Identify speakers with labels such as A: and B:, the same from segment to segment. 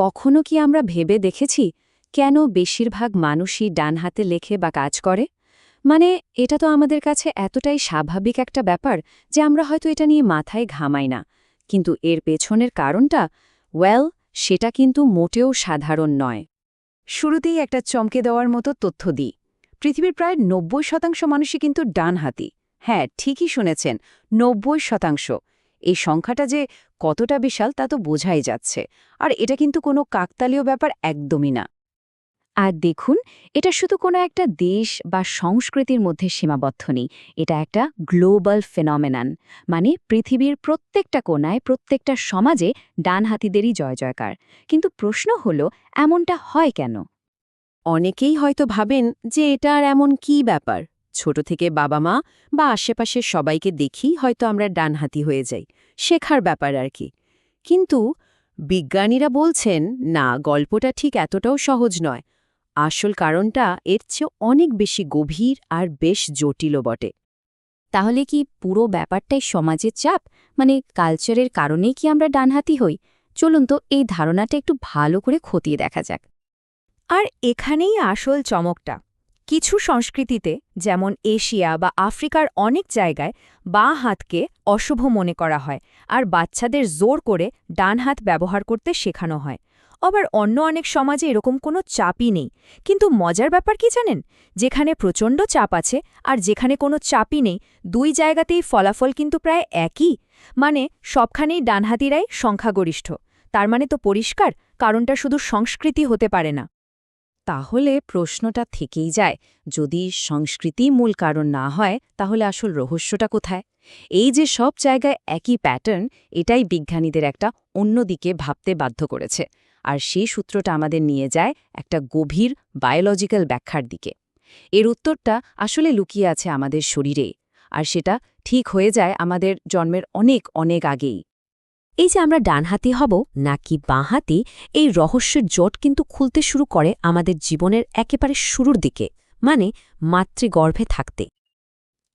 A: কখনো কি আমরা ভেবে দেখেছি, কেন বেশিরভাগ মানুষই ডান হাতে লেখে বা কাজ করে? মানে এটা তো আমাদের কাছে এতটাই স্বাভাবিক একটা ব্যাপার যে আমরা হয়তো এটা নিয়ে মাথায় ঘামাই না। কিন্তু এর পেছনের কারণটা ওয়েল সেটা কিন্তু মোটেও সাধারণ নয়। শুরুতেই একটা চমকে দেওয়ার মতো তথ্য দিই। পৃথিবীর প্রায় নব্বই শতাংশ মানুষই কিন্তু ডানহাতি হ্যাঁ ঠিকই শুনেছেন, নব্বই শতাংশ। এই সংখ্যাটা যে কতটা বিশাল তা তো বোঝাই যাচ্ছে। আর এটা কিন্তু কোনো কাকতালীয় ব্যাপার একদমই না। আর দেখুন, এটা শুধু কোনো একটা দেশ বা সংস্কৃতির মধ্যে সীমাবদ্ধ নেই। এটা একটা গ্লোবাল ফেনমেনান মানে পৃথিবীর প্রত্যেকটা কোনায় প্রত্যেকটা সমাজে ডানহাতিদেরই জয় জয়কার। কিন্তু প্রশ্ন হলো, এমনটা হয় কেন? অনেকেই হয়তো ভাবেন যে এটা আর এমন কি ব্যাপার? ছোট থেকে বাবা মা বা আশেপাশের সবাইকে দেখি হয়তো আমরা ডানহাতি হয়ে যাই, শেখার ব্যাপার আর কি। কিন্তু বিজ্ঞানীরা বলছেন, না, গল্পটা ঠিক এতটাও সহজ নয়। আসল কারণটা এর চেয়ে অনেক বেশি গভীর আর বেশ জটিলও বটে। তাহলে কি পুরো ব্যাপারটাই সমাজের চাপ? মানে কালচারের কারণেই কি আমরা ডানহাতি হই? চলুন তো এই ধারণাটা একটু ভালো করে খতিয়ে দেখা যাক।
B: আর এখানেই আসল চমকটা। কিছু সংস্কৃতিতে, যেমন এশিয়া বা আফ্রিকার অনেক জায়গায় বাঁ হাতকে অশুভ মনে করা হয় আর বাচ্চাদের জোর করে ডান হাত ব্যবহার করতে শেখানো হয়। আবার অন্য অনেক সমাজে এরকম কোনো চাপই নেই। কিন্তু মজার ব্যাপার কি জানেন? যেখানে প্রচণ্ড চাপ আছে আর যেখানে কোনো চাপই নেই, দুই জায়গাতেই ফলাফল কিন্তু প্রায় একই। মানে সবখানেই ডানহাতিরাই সংখ্যাগরিষ্ঠ। তার মানে তো পরিষ্কার, কারণটা শুধু সংস্কৃতি হতে পারে না।
A: তাহলে প্রশ্নটা থেকেই যায়। যদি সংস্কৃতি মূল কারণ না হয়, তাহলে আসল রহস্যটা কোথায়? এই যে সব জায়গায় একই প্যাটার্ন এটাই বিজ্ঞানীদের একটা অন্যদিকে ভাবতে বাধ্য করেছে। আর সেই সূত্রটা আমাদের নিয়ে যায় একটা গভীর বায়োলজিক্যাল ব্যাখ্যার দিকে। এর উত্তরটা আসলে লুকিয়ে আছে আমাদের শরীরে আর সেটা ঠিক হয়ে যায় আমাদের জন্মের অনেক অনেক আগেই। এই যে আমরা ডানহাতি হব নাকি বাঁহাতি, এই রহস্যের জট কিন্তু খুলতে শুরু করে আমাদের জীবনের একেবারে শুরুর দিকে মানে মাতৃগর্ভে থাকতে।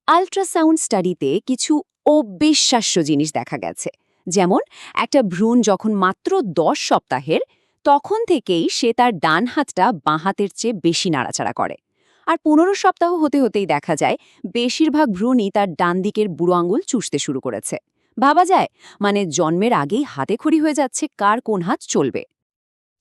A: আল্ট্রাসাউন্ড স্টাডিতে কিছু অবিশ্বাস্য জিনিস দেখা গেছে। যেমন, একটা ভ্রূণ যখন মাত্র দশ সপ্তাহের, তখন থেকেই সে তার ডান হাতটা বাঁ হাতের চেয়ে বেশি নাড়াচাড়া করে। আর পনেরো সপ্তাহ হতে হতেই দেখা যায়, বেশিরভাগ ভ্রূণই তার ডান দিকের বুড়ো আঙুল চুষতে শুরু করেছে। ভাবা যায় মানে জন্মের আগেই হাতে খড়ি হয়ে যাচ্ছে কার কোন হাত চলবে।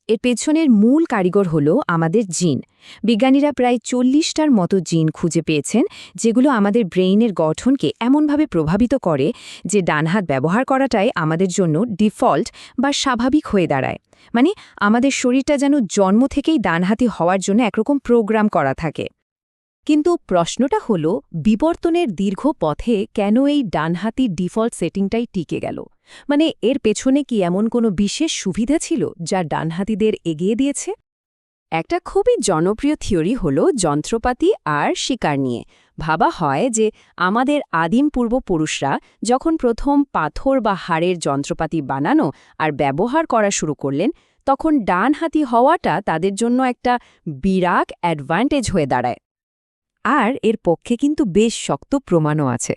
A: এর পেছনের মূল কারিগর হল আমাদের জিন। বিজ্ঞানীরা প্রায় চল্লিশটার মতো জিন খুঁজে পেয়েছেন, যেগুলো আমাদের ব্রেইনের গঠনকে এমনভাবে প্রভাবিত করে যে ডানহাত ব্যবহার করাটাই আমাদের জন্য ডিফল্ট বা স্বাভাবিক হয়ে দাঁড়ায়। মানে আমাদের শরীরটা যেন জন্ম থেকেই ডানহাতি হওয়ার জন্য একরকম প্রোগ্রাম করা থাকে। কিন্তু প্রশ্নটা হল, বিবর্তনের দীর্ঘ পথে কেন এই ডানহাতি ডিফল্ট সেটিংটাই টিকে গেল? মানে এর পেছনে কি এমন কোনো বিশেষ সুবিধা ছিল যা ডানহাতিদের এগিয়ে দিয়েছে? একটা খুবই জনপ্রিয় থিওরি হল যন্ত্রপাতি আর শিকার নিয়ে। ভাবা হয় যে আমাদের আদিম পূর্বপুরুষরা যখন প্রথম পাথর বা হাড়ের যন্ত্রপাতি বানানো আর ব্যবহার করা শুরু করলেন, তখন ডানহাতি হওয়াটা তাদের জন্য একটা বিরাট অ্যাডভান্টেজ হয়ে দাঁড়ায়। আর এর পক্ষে কিন্তু বেশ শক্ত প্রমাণও আছে।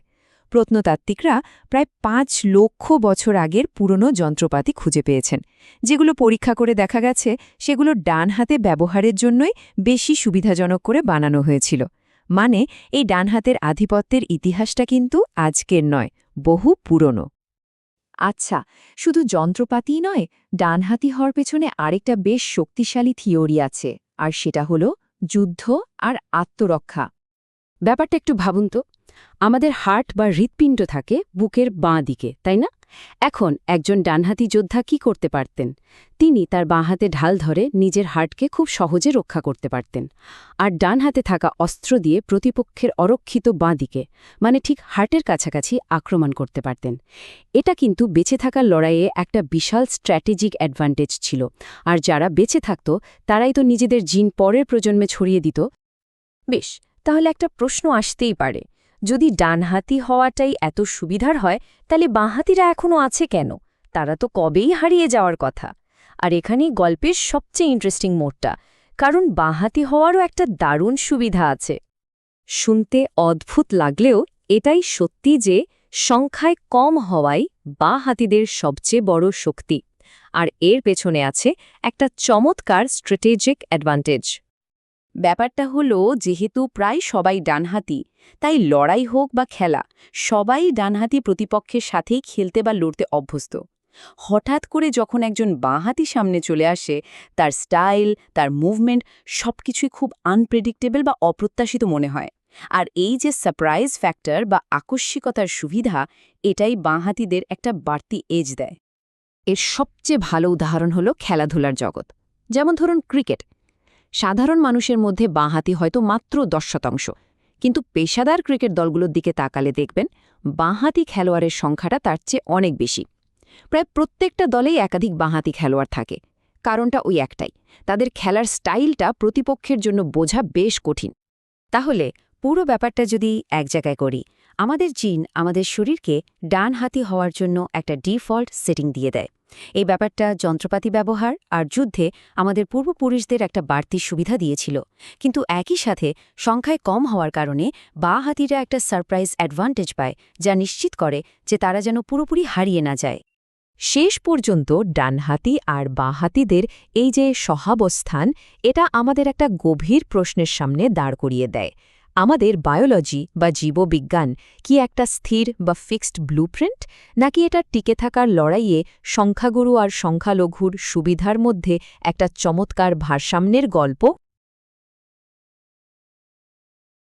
A: প্রত্নতাত্ত্বিকরা প্রায় পাঁচ লক্ষ বছর আগের পুরনো যন্ত্রপাতি খুঁজে পেয়েছেন। যেগুলো পরীক্ষা করে দেখা গেছে, সেগুলো ডান হাতে ব্যবহারের জন্যই বেশি সুবিধাজনক করে বানানো হয়েছিল। মানে এই ডান হাতের আধিপত্যের ইতিহাসটা কিন্তু আজকের নয়, বহু পুরনো। আচ্ছা শুধু যন্ত্রপাতিই নয়, ডানহাতি হওয়ার পেছনে আরেকটা বেশ শক্তিশালী থিওরি আছে, আর সেটা হলো যুদ্ধ আর আত্মরক্ষা। ব্যাপারটা একটু ভাবুন তো। আমাদের হার্ট বা হৃৎপিণ্ড থাকে বুকের বাঁ দিকে, তাই না? এখন একজন ডানহাতি যোদ্ধা কি করতে পারতেন? তিনি তার বাঁ হাতে ঢাল ধরে নিজের হার্টকে খুব সহজে রক্ষা করতে পারতেন। আর ডান হাতে থাকা অস্ত্র দিয়ে প্রতিপক্ষের অরক্ষিত বাঁ দিকে মানে ঠিক হার্টের কাছাকাছি আক্রমণ করতে পারতেন। এটা কিন্তু বেঁচে থাকার লড়াইয়ে একটা বিশাল স্ট্র্যাটেজিক অ্যাডভান্টেজ ছিল। আর যারা বেঁচে থাকত, তারাই তো নিজেদের জিন পরের প্রজন্মে ছড়িয়ে দিত। বেশ তাহলে একটা প্রশ্ন আসতেই পারে। যদি ডানহাতি হওয়াটাই এত সুবিধার হয়, তাহলে বাঁহাতিরা এখনও আছে কেন? তারা তো কবেই হারিয়ে যাওয়ার কথা। আর এখানেই গল্পের সবচেয়ে ইন্টারেস্টিং মোড়টা, কারণ বাঁহাতি হওয়ারও একটা দারুণ সুবিধা আছে। শুনতে অদ্ভুত লাগলেও এটাই সত্যি যে, সংখ্যায় কম হওয়াই বাঁ হাতিদের সবচেয়ে বড় শক্তি। আর এর পেছনে আছে একটা চমৎকার স্ট্র্যাটেজিক অ্যাডভান্টেজ ব্যাপারটা হলো, যেহেতু প্রায় সবাই ডানহাতি, তাই লড়াই হোক বা খেলা, সবাই ডানহাতি প্রতিপক্ষের সাথেই খেলতে বা লড়তে অভ্যস্ত। হঠাৎ করে যখন একজন বাঁহাতি সামনে চলে আসে, তার স্টাইল, তার মুভমেন্ট সবকিছুই খুব আনপ্রেডিক্টেবল বা অপ্রত্যাশিত মনে হয়। আর এই যে সারপ্রাইজ ফ্যাক্টর বা আকস্মিকতার সুবিধা, এটাই বাঁহাতিদের একটা বাড়তি এজ দেয়। এর সবচেয়ে ভালো উদাহরণ হলো খেলাধুলার জগৎ। যেমন ধরুন ক্রিকেট সাধারণ মানুষের মধ্যে বাঁহাতি হয়তো মাত্র দশ শতাংশ। কিন্তু পেশাদার ক্রিকেট দলগুলোর দিকে তাকালে দেখবেন, বাঁহাতি খেলোয়াড়ের সংখ্যাটা তার চেয়ে অনেক বেশি। প্রায় প্রত্যেকটা দলেই একাধিক বাঁহাতি খেলোয়াড় থাকে। কারণটা ওই একটাই, তাদের খেলার স্টাইলটা প্রতিপক্ষের জন্য বোঝা বেশ কঠিন। তাহলে পুরো ব্যাপারটা যদি এক জায়গায় করি, আমাদের জিন আমাদের শরীরকে ডানহাতি হওয়ার জন্য একটা ডিফল্ট সেটিং দিয়ে দেয়। এই ব্যাপারটা যন্ত্রপাতি ব্যবহার আর যুদ্ধে আমাদের পূর্বপুরুষদের একটা বাড়তি সুবিধা দিয়েছিল। কিন্তু একই সাথে সংখ্যায় কম হওয়ার কারণে বা হাতিরা একটা সারপ্রাইজ অ্যাডভান্টেজ পায়, যা নিশ্চিত করে যে তারা যেন পুরোপুরি হারিয়ে না যায়। শেষ পর্যন্ত ডানহাতি আর বাঁহাতিদের এই যে সহাবস্থান, এটা আমাদের একটা গভীর প্রশ্নের সামনে দাঁড় করিয়ে দেয়। আমাদের বায়োলজি বা জীববিজ্ঞান কি একটা স্থির বা ফিক্সড ব্লুপ্রিন্ট, নাকি এটা টিকে থাকার লড়াইয়ে সংখ্যাগুরু আর সংখ্যালঘুর সুবিধার মধ্যে একটা চমৎকার ভারসাম্যের গল্প?